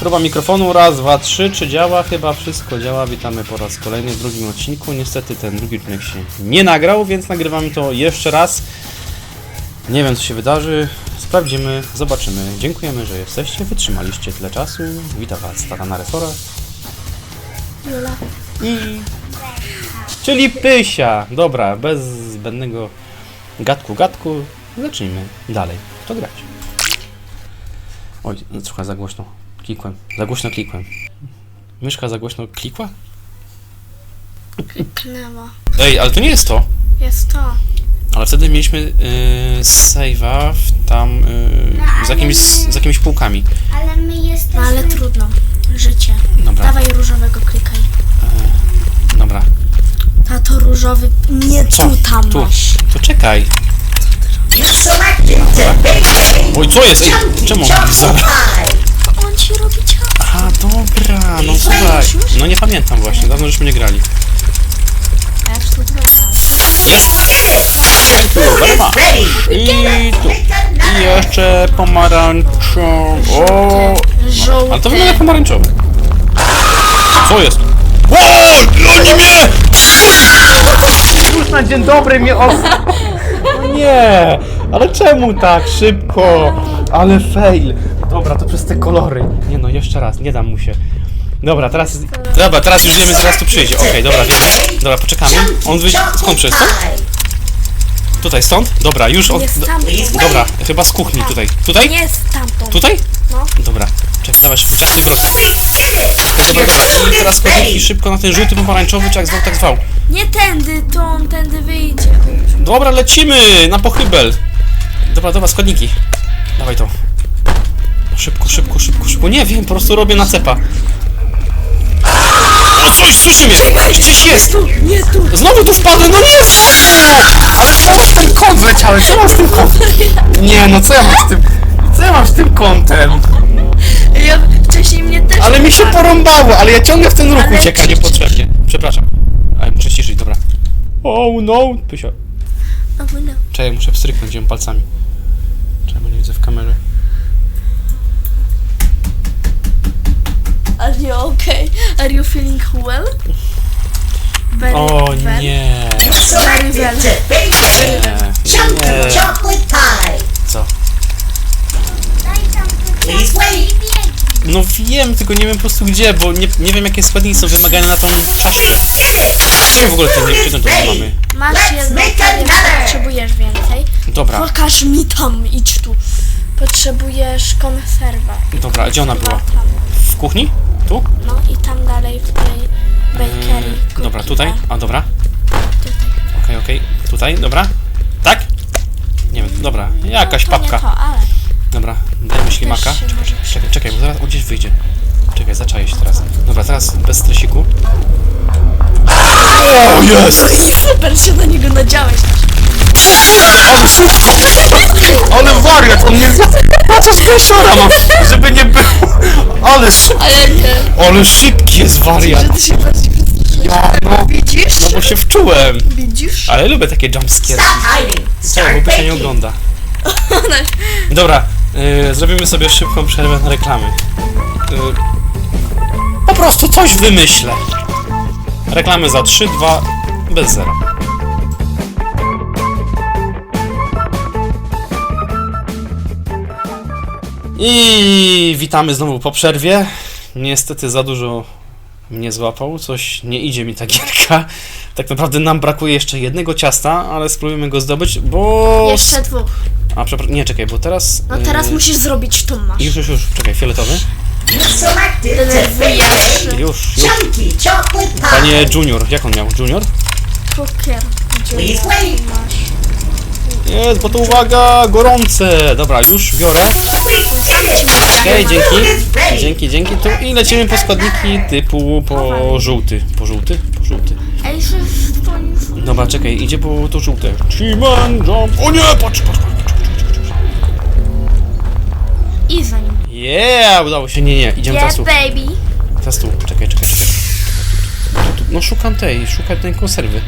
Próba mikrofonu, raz, dwa, trzy, czy działa? Chyba wszystko działa. Witamy po raz kolejny w drugim odcinku. Niestety ten drugi odcinek się nie nagrał, więc nagrywamy to jeszcze raz. Nie wiem co się wydarzy, sprawdzimy, zobaczymy. Dziękujemy, że jesteście, wytrzymaliście tyle czasu. Witam Was, Tarana Resora. Jula. I... Czyli Pysia. Dobra, bez zbędnego gadku gadku, zacznijmy dalej. To grać. Oj, słuchaj, za głośno klikłem. Za głośno klikłem. Myszka za głośno klikła? Knęła. Ej, ale to nie jest to. Jest to. Ale wtedy mieliśmy yy, save'a w tam yy, z, jakimiś, z jakimiś półkami. Ale my jesteśmy... No ale trudno. Życie. Dobra, Dawaj różowego klikaj. dobra. Tato różowy. Nie Co? tu tam Tu. masz. To czekaj. Oj, co jest? Ej, czemu? Dobra. Ci robi ciało. A, dobra, no słuchaj. No nie pamiętam właśnie, dawno żeśmy nie grali. Ja. Tu, barwa. I tu. I jeszcze pomarańczowy. O! Żółty. Ale to wygląda jak pomarańczowy. Co jest? O! Goni mnie! Już na dzień dobry mnie os... No nie! Ale czemu tak szybko? Ale fail. Dobra, to przez te kolory. Nie no, jeszcze raz, nie dam mu się. Dobra, teraz... Dobra, teraz już wiemy, zaraz tu przyjdzie. Okej, dobra, wiemy. Dobra, poczekamy. On wyjdzie... Skąd przyjdzie? Stąd? Tutaj, stąd? Dobra, już od... Jest tam. Dobra, chyba z kuchni tutaj. Tutaj? Nie jest tamtą. Tutaj? No. Dobra, czekaj, dawaj szybko, ciasny wrot. Dobra, dobra, i teraz kładniki szybko na ten żółty pomarańczowy, czy jak zwał, tak zwał. Nie tędy, to on tędy wyjdzie. Dobra, lecimy na pochybel. Dobra, dobra, składniki. Dawaj to. Szybko, szybko, szybko, szybko. Nie wiem, po prostu robię na cepa. O, coś, słyszy mnie! Gdzieś jest! Tu, nie tu. Znowu tu wpadłem, no nie! Ale co mam z tym kąt wleciałem? Co mam z tym kątem? Nie, no co ja mam z tym... Co ja mam z tym kątem? Ja, wcześniej mnie też Ale mi się porąbało, ale ja ciągle w ten ruch Ale ucieka ci- niepotrzebnie. Przepraszam. Ale muszę ciszyć, dobra. Oh no! Pysio. No, no. Czekaj, muszę wstryknąć ją palcami. Czemu nie widzę w kamerze? Are you okay? Are you feeling well? Very O well. nie! Very well. Nie. Nie. chocolate pie. Co? Please wait. No wiem, tylko nie wiem po prostu gdzie, bo nie, nie wiem jakie składniki są wymagane na tą taśmę. Nie w ogóle to nie przyjdą, to nie mamy. Masz Let's make powiem, another. potrzebujesz więcej. Dobra, Pokaż mi tam, idź tu. Potrzebujesz konserwę. dobra, a gdzie ona była? Tam. W kuchni? Tu? No i tam dalej w tej bakery. Yy, dobra, tutaj? A, dobra. Tutaj. Okej, okej. Tutaj, dobra. Tak? Nie wiem, dobra. Jakaś no, to papka. Nie to, ale Dobra, dajmy ślimaka. Czekaj, czekaj, czekaj, czekaj, bo zaraz on gdzieś wyjdzie. Czekaj, zaczaję się teraz. Dobra, teraz bez stresiku. O, jest! super się na niego nadziałeś. Ale szybko! Ale wariat, on mnie! Patrz, skasiora mam, żeby nie było! Ale szybko! Ale nie, Ale szybki jest wariat! że ty się bardziej przestraszyłeś. Ja, no, Widzisz? no bo się wczułem! Widzisz? Ale lubię takie jumpscare. Stop hiding. Co, Start bo się nie baking. ogląda. Dobra, y, zrobimy sobie szybką przerwę na reklamy. Y, po prostu coś wymyślę. Reklamy za 3, 2, bez zera. I witamy znowu po przerwie. Niestety za dużo mnie złapał, coś nie idzie mi ta gierka. Tak naprawdę nam brakuje jeszcze jednego ciasta, ale spróbujemy go zdobyć, bo... Jeszcze dwóch. A przepraszam, nie czekaj, bo teraz. No teraz yy, musisz zrobić tą masz. Już, już, już, czekaj, fioletowy. Już, już. Panie Junior, jak on miał? Junior? Wait. Masz. Jest, bo to uwaga, gorące. Dobra, już biorę. Okej, dzięki. Dzięki, dzięki. Tu i lecimy po składniki typu po żółty. Po żółty? Po żółty. Dobra, czekaj, idzie po to żółte. Chiman jump. O nie, patrz, patrz, patrz. I za nim. Yeah, udało się. Nie, nie, idziemy Yeah, tu. baby. Teraz tu. Czekaj, czekaj, czekaj. No szukam tej, szukam tej konserwy.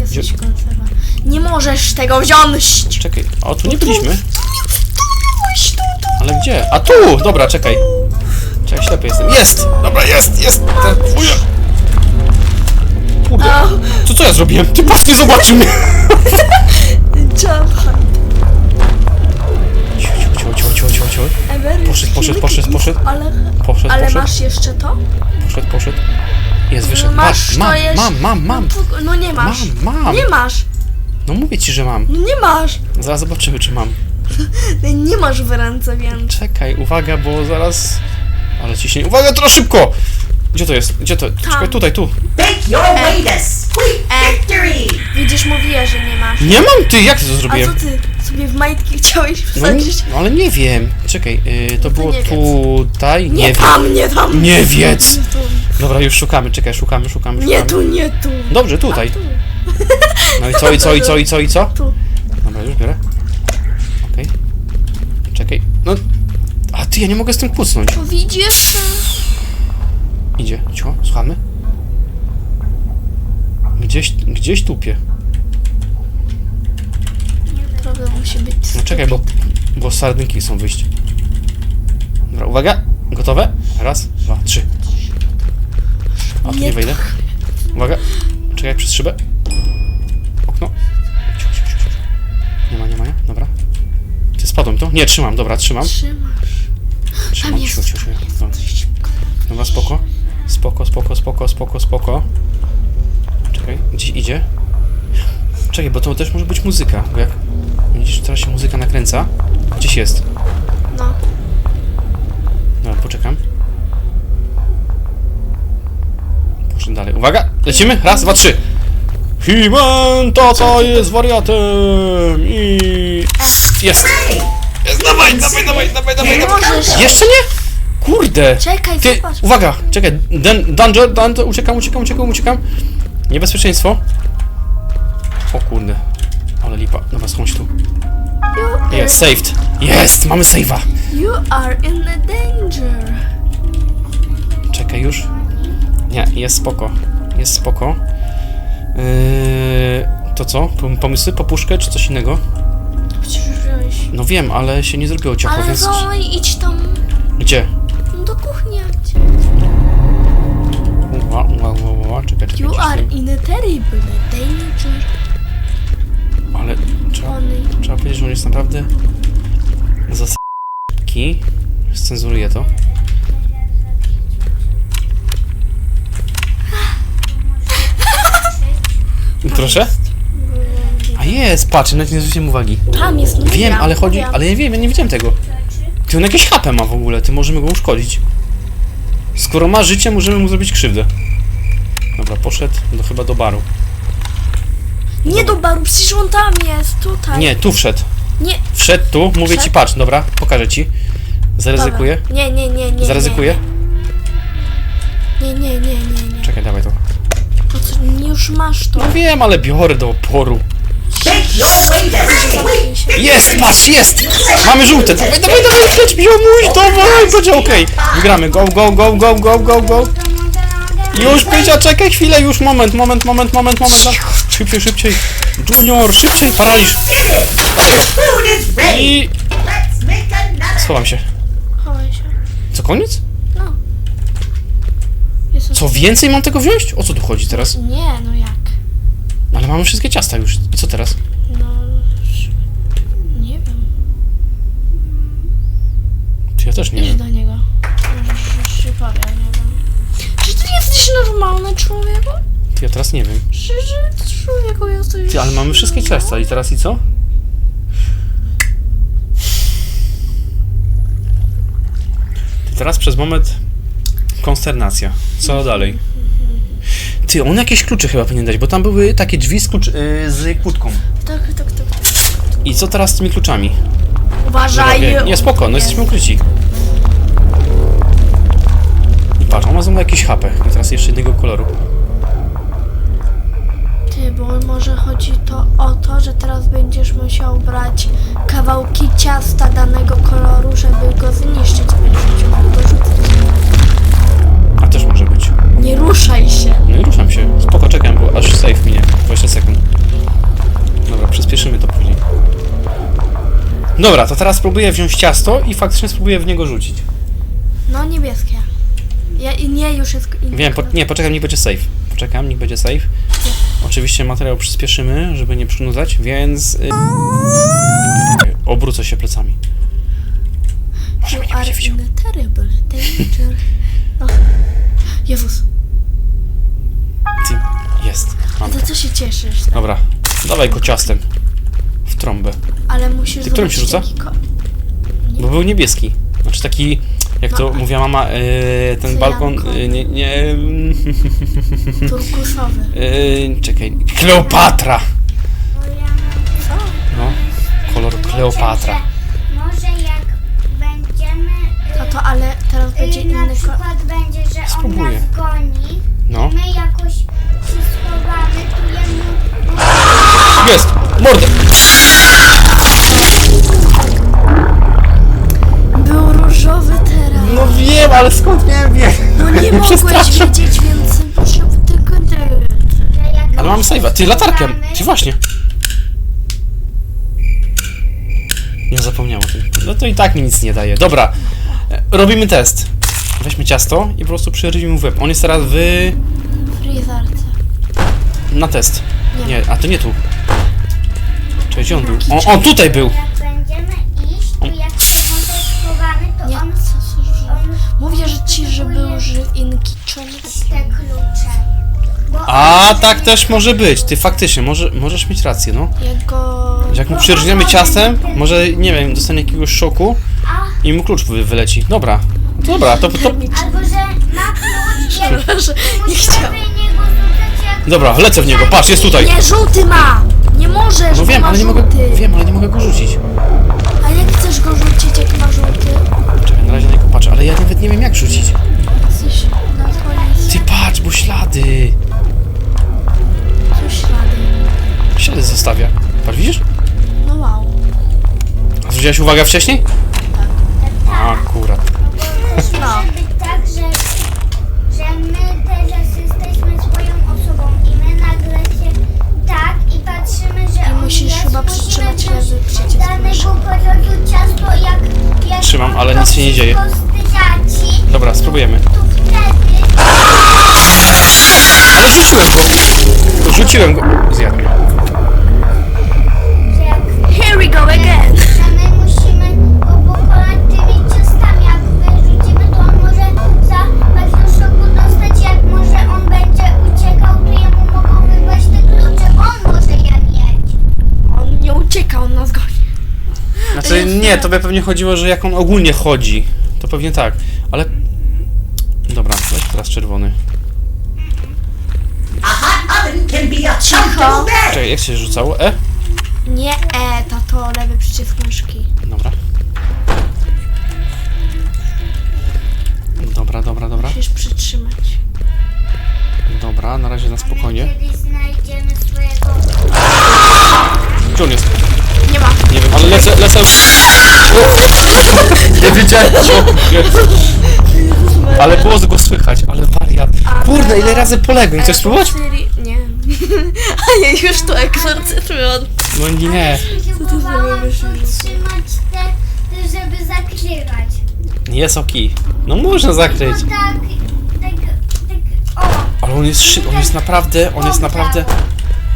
Jesteś konserwa. Nie możesz tego wziąć. Czekaj, a tu nie byliśmy. Pójdź tu, tu. Ale gdzie? A tu! Dobra, czekaj. Czy ja ślepy jestem? Jest! Dobra, jest, jest! Ten. Kurde, Au. co, co ja zrobiłem? Ty patrz, nie zobaczył mnie! Jump hunt. Cicho, cicho, cicho. Ever Poszedł, poszedł, poszedł, poszedł. Ale, Poszedł, ale poszedł, masz jeszcze to? poszedł, poszedł. Jest, wyszedł. Masz, Patrz, to mam, jest... mam, mam, mam. No, no nie masz. Mam, mam. Nie masz. No mówię ci, że mam. No nie masz. Zaraz zobaczymy, czy mam. Nie masz w ręce, więc... Czekaj, uwaga, bo zaraz... Ale ciśnienie. Uwaga, teraz szybko! Gdzie to jest? Gdzie to? Czekaj, tutaj, tu. Make your way to sweet E. victory! Widzisz, mówiła, że nie masz. Nie mam! Ty, jak ty to A co zrobiłem? ty sobie w majtki chciałeś No, nie, wsadzić? no ale nie wiem. Czekaj, yy, to No to było nie wiedz. tutaj. Nie, wiem. tam, nie tam. Nie wiedz! Nie tu. Dobra, już szukamy, czekaj, szukamy, szukamy, szukamy. Nie tu, nie tu. Dobrze, tutaj. Tu. No i co, i co, i co, i co, i co? Tu. Dobra, już biorę. Okej. Czekaj. No. A ty, ja nie mogę z tym kucnąć. To widzisz? Idzie, cicho, słuchamy. Gdzieś, gdzieś tupie. Prawda musi być. No czekaj, bo, bo sardynki chcą wyjść. Dobra, uwaga. Gotowe? Raz, dwa, trzy. A tu nie Nie wejdę. Uwaga. Czekaj, przez szybę. Spadłem to? Nie, trzymam, dobra, trzymam. Trzymasz. Trzymam, jest. cicho, cicho. Dobra. Dobra, spoko. Spoko, spoko, spoko, spoko, spoko. Czekaj, gdzie idzie? Czekaj, bo to też może być muzyka, bo jak... Widzisz, teraz się muzyka nakręca. Gdzieś jest. No. Dobra, poczekam. Poszedł dalej. Uwaga! Lecimy! Raz, dwa, trzy! Himan, tata jest wariatem! I... Jest! Jest, dawaj, dawaj, dawaj, dawaj, dawaj, Nie dawaj! możesz. Jeszcze nie? Kurde! Czekaj, Ty, zobacz. uwaga! Czekaj, Dan, danger, danger, uciekam, uciekam, uciekam, uciekam. Niebezpieczeństwo. O kurde. Ale lipa. Dobra, schądź tu. You, Jest, saved. Jest, mamy save'a. you are in a danger. Czekaj już. Nie, jest spoko. Jest spoko. Yy, to co? Pom- Pomysły? Popuszkę czy coś innego? Wziąłeś. No wiem, ale się nie zrobiło ciacho, Ale więc... to idź tam Gdzie? do kuchni. Gdzie? Ła, ła, ła, ła, ła. Czekaj, czekaj. You are in a terrible danger. Ale trzeba, trzeba powiedzieć, że on jest naprawdę... Zasadki. Scenzuruję to. Proszę? A jest, patrz, nawet nie zwróciłem uwagi. Tam jest mówiłam, Wiem, ale chodzi. Ale ja wiem, ja nie widziałem tego. Ty on jakieś HP ma w ogóle, ty możemy go uszkodzić. Skoro ma życie, możemy mu zrobić krzywdę. Dobra, poszedł do, chyba do baru. Nie do baru, przecież on tam jest, tutaj. Nie, tu wszedł. Nie. Wszedł tu, mówię ci, Wszedł? patrz, dobra, pokażę ci. Zaryzykuję. Dobra. Nie, nie, nie, nie. Zaryzykuję. Nie, nie, nie, nie, nie. nie. Czekaj, dawaj to. To co, nie już masz to. No wiem, ale biorę do oporu. Jest, patrz, jest! Mamy żółte, dawaj, dawaj, dawaj, wleć, biomuś, dawaj, będzie okej. Wygramy, go, go, go, go, go, go, go. Już, Pycia, czekaj chwilę, już, moment, moment, moment, moment, moment. Szybciej, szybciej. Junior, szybciej, paraliż. Is ready! I schowam się. Co, koniec? No. Co, więcej mam tego wziąć? O co tu chodzi teraz? Nie, no jak? Ale mamy wszystkie ciasta już. I co teraz? No... Nie wiem. Ty, ja też nie Idź wiem. do niego. Może się powie, nie wiem. Czy ty jesteś normalny człowieku? Ja teraz nie wiem. Czy ty człowieku jesteś... Ty, ale mamy wszystkie ciasta. I teraz i co? Ty, teraz przez moment konsternacja. Co dalej? Ty, on jakieś klucze chyba powinien dać, bo tam były takie drzwi z, klucz, yy, z kłódką. Tak, tak, tak. tak. I co teraz z tymi kluczami? Uważaj! Nie, nie spoko, no jesteśmy ukryci. I patrz, on ma znowu jakiś HP. I teraz jeszcze jednego koloru. Ty, bo może chodzi to o to, że teraz będziesz musiał brać kawałki ciasta danego koloru, żeby go zniszczyć. Będziesz musiał go rzucać. A też może być. Nie Dobra, to teraz spróbuję wziąć ciasto i faktycznie spróbuję w niego rzucić. No niebieskie. Ja, i nie, już jest inny Wiem, po, kolor. nie, poczekam, niech będzie safe. Poczekam, niech będzie safe. Oczywiście materiał przyspieszymy, żeby nie przynudzać, więc... Y... Obrócę się plecami. Może mnie You nie are będzie widział. in a terrible danger. No. Jezus, Ty, jest. a Mam. to co się cieszysz? Dobra, dawaj go ciastem. Trąbę. Ale musisz Ty którym się rzuca? ko- Bo był niebieski. Znaczy taki, jak to No. mówiła mama, y, ten balkon... Cyjanko. Y, nie, nie... Turkuszowy. Y, czekaj, Kleopatra! Bo ja mam Co? No, kolor Kleopatra. Może jak będziemy... y, No to ale teraz będzie y, na inny kolor. przykład będzie, że on Spróbuję. nas goni, No. my jakoś się schowamy, to jemu... Jest! Mordę! Był różowy teraz. No wiem, ale skąd miałem wiedzieć? No nie mogłeś wiedzieć, więc proszę tylko ty. Ale mam save'a. Ty, latarkę. Ty właśnie. Nie zapomniałem o tym. No to i tak mi nic nie daje. Dobra. e, Robimy test. Weźmy ciasto i po prostu przerwijmy mu w łeb. On jest teraz w... Frizarce. na test. Nie. Nie, a to nie tu. Gdzie on był? On, on tutaj był! Będziemy iść, to jak to Nie, on... co, że... Mówię, że ci, że był żyw in kitchen. te klucze. Bo A, on- tak też może być. Ty faktycznie, może, możesz mieć rację, no. Jego... Że Jak mu przyrżniemy ciastem, może, nie wiem, dostanie jakiegoś szoku A, i mu klucz wy- wyleci. Dobra. Dobra, to, to, albo że ma klucz, nie musimy chciałam. niego jak... Dobra, lecę w niego. Patrz, jest tutaj. Nie, żółty ma! Nie możesz, No bo wiem, ma ale nie mogę. żółty. Wiem, ale nie mogę go rzucić. A jak chcesz go rzucić, jak ma żółty? Czekaj, na razie na niego patrzę, ale ja nawet nie wiem jak rzucić. Coś na koniec. Ty patrz, bo ślady. Tu ślady. Ślady zostawia. Patrz, widzisz? No wow. A zwróciłaś uwagę wcześniej? Akurat. No. Chyba przytrzymać jak, jak Trzymam, ale nic się nie dzieje. Dobra, spróbujemy. Ale rzuciłem go. Rzuciłem go. Zjadł mnie. że jak Here we go again. Nie, tobie pewnie chodziło, że jak on ogólnie chodzi. To pewnie tak, ale... Dobra, weź teraz czerwony. A hot oven can be a comfortable bed. Czekaj, jak się rzucało? E? Nie E, tato, lewy przycisk myszki. Dobra. Dobra, dobra, dobra. Musisz przytrzymać. Dobra, na razie na spokojnie. Kiedyś znajdziemy swojego Gdzie on jest? Nie ma. Nie wiem, ale lecę, lecę. Jest. Ale było go słychać, ale wariat. Kurde, ile razy poległem. Chcesz spróbować? Nie. A ja już to egzorcyzm. No nie. próbowałam podtrzymać te, te, żeby zakrywać. Jest oki. No można zakryć. Bo tak, tak, tak, o. Ale on jest szy- on jest naprawdę, on jest naprawdę,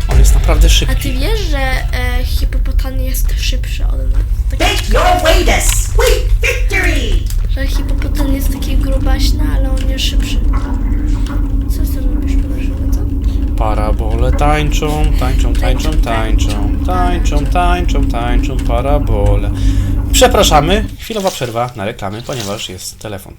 on jest naprawdę A szybki. ty wiesz, że e, hipopotan jest szybszy od nas? Make your way to sweet victory. że hipopotan jest taki grubaśny, ale on jest szybszy. Co ty robisz, proszę, co? Parabole tańczą, tańczą, tańczą, tańczą, tańczą, tańczą, tańczą, parabole. Przepraszamy, chwilowa przerwa na reklamy, ponieważ jest telefon.